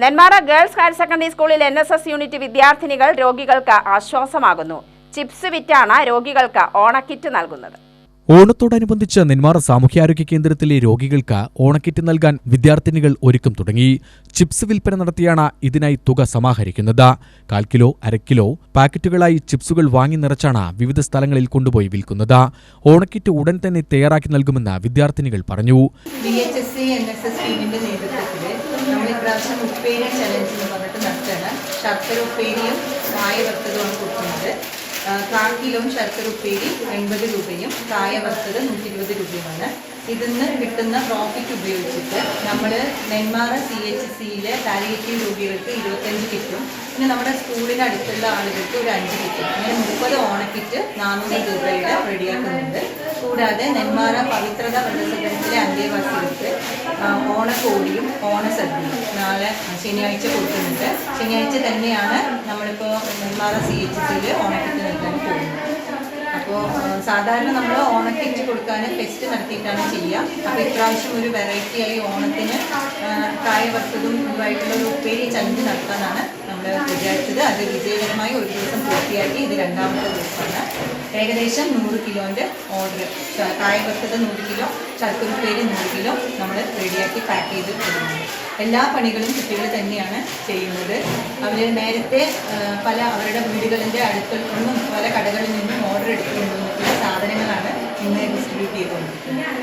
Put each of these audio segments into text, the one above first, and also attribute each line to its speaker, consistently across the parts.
Speaker 1: Nenmara girls higher secondary സ്കൂളിൽ N S S unit വിദ്യാർത്ഥിനികൾ രോഗികൾക്ക് ആശ്വാസമാകുന്നു. ചിപ്സ് വിറ്റാണ് രോഗികൾക്ക് ഓണക്കിറ്റ് നൽകുന്നത്.
Speaker 2: ഓണത്തോടനുബന്ധിച്ച് നെന്മാറ സാമൂഹ്യാരോഗ്യ കേന്ദ്രത്തിലെ രോഗികൾക്ക് ഓണക്കിറ്റ് നൽകാൻ വിദ്യാർത്ഥിനികൾ ഒരുക്കം തുടങ്ങി. ചിപ്സ് വിൽപ്പന നടത്തിയാണ് ഇതിനായി തുക സമാഹരിക്കുന്നത്. കാൽ കിലോ അര കിലോ പാക്കറ്റുകളായി ചിപ്സുകൾ വാങ്ങി നിറച്ചാണ് വിവിധ സ്ഥലങ്ങളിൽ കൊണ്ടുപോയി വിൽക്കുന്നത്. ഓണക്കിറ്റ് ഉടൻ തന്നെ തയ്യാറാക്കി നൽകുമെന്ന് വിദ്യാർത്ഥിനികൾ പറഞ്ഞു.
Speaker 3: എൻ എസ് എസ് ടീമിന്റെ നേതൃത്വത്തിൽ നമ്മൾ ഇപ്രാവശ്യം ഉപ്പേരി ചലഞ്ച് എന്ന് പറഞ്ഞിട്ട് നടത്തുകയാണ്. ശർക്കര ഉപ്പേരിയും കായ വറുത്തതുമാണ് കൊടുക്കുന്നത്. കാൽ കിലോ ശർക്കര ഉപ്പേരി എൺപത് രൂപയും കായ വറുത്തത് നൂറ്റി ഇരുപത് രൂപയുമാണ്. നിന്ന് കിട്ടുന്ന പ്രോഫിറ്റ് ഉപയോഗിച്ചിട്ട് നമ്മൾ നെന്മാറ സി എച്ച് സിയിലെ പാലിയേറ്റീവ് രോഗികൾക്ക് ഇരുപത്തഞ്ച് കിറ്റും പിന്നെ നമ്മുടെ സ്കൂളിന് അടുത്തുള്ള ആളുകൾക്ക് ഒരു അഞ്ച് കിറ്റും അങ്ങനെ മുപ്പത് ഓണക്കിറ്റ് നാനൂറ് രൂപയുടെ റെഡിയാക്കുന്നുണ്ട് കൂടാതെ നെന്മാറ പവിത്രത വൃദ്ധസദനത്തിലെ അന്തേവാസികൾക്ക് ഓണക്കോടിയും ഓണസദ്യയും നാളെ ശനിയാഴ്ച കൊടുക്കുന്നുണ്ട്. ശനിയാഴ്ച തന്നെയാണ് നമ്മളിപ്പോൾ നെന്മാറ സി എച്ച് സിയിൽ ഓണക്കിറ്റ് നൽകാൻ പോകുന്നത്. അപ്പോൾ സാധാരണ നമ്മൾ ഓണക്കിറ്റ് കൊടുക്കാൻ ഫെസ്റ്റ് നടത്തിയിട്ടാണ് ചെയ്യുക അപ്പോൾ ഇപ്രാവശ്യം ഒരു വെറൈറ്റി ആയി ഓണത്തിന് കായ വറുത്തതും ഇതുമായിട്ടുള്ള ഒരു ഉപ്പേരി ചലഞ്ച് നടത്താനാണ് നമ്മൾ വിചാരിച്ചത്. അത് വിജയകരമായി ഒരു ദിവസം പൂർത്തിയാക്കി ഇത് രണ്ടാമത്തെ ദിവസമാണ്. ഏകദേശം നൂറ് കിലോന്റെ ഓർഡർ കായ വറുത്തത് നൂറ് കിലോ ചക്കുരുപ്പേര് നൂറ് കിലോ നമ്മൾ റെഡിയാക്കി പാക്ക് ചെയ്ത് കൊടുക്കുന്നുണ്ട് എല്ലാ പണികളും കുട്ടികൾ തന്നെയാണ് ചെയ്യുന്നത്. അവർ നേരത്തെ പല അവരുടെ വീടുകളിന്റെ അടുത്തിൽ നിന്നും പല കടകളിൽ നിന്നും ഓർഡർ എടുത്തുകൊണ്ടുവന്നിട്ടുള്ള സാധനങ്ങളാണ് ഇന്ന് ഡിസ്ട്രിബ്യൂട്ട് ചെയ്തുകൊണ്ടിരിക്കുന്നത്.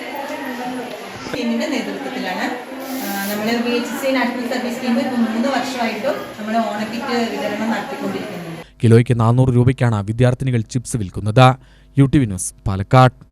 Speaker 3: ടീമിന്റെ നേതൃത്വത്തിലാണ് നമ്മൾ B H C national service team ഇപ്പോൾ മൂന്ന് വർഷമായിട്ടും നമ്മൾ ഓണക്കിറ്റ് വിതരണം നടത്തിക്കൊണ്ടിരിക്കുന്നുണ്ട്
Speaker 2: കിലോയ്ക്ക് നാനൂറ് രൂപയ്ക്കാണ് വിദ്യാർത്ഥിനികൾ ചിപ്സ് വിൽക്കുന്നത്. U T V news Palakkad.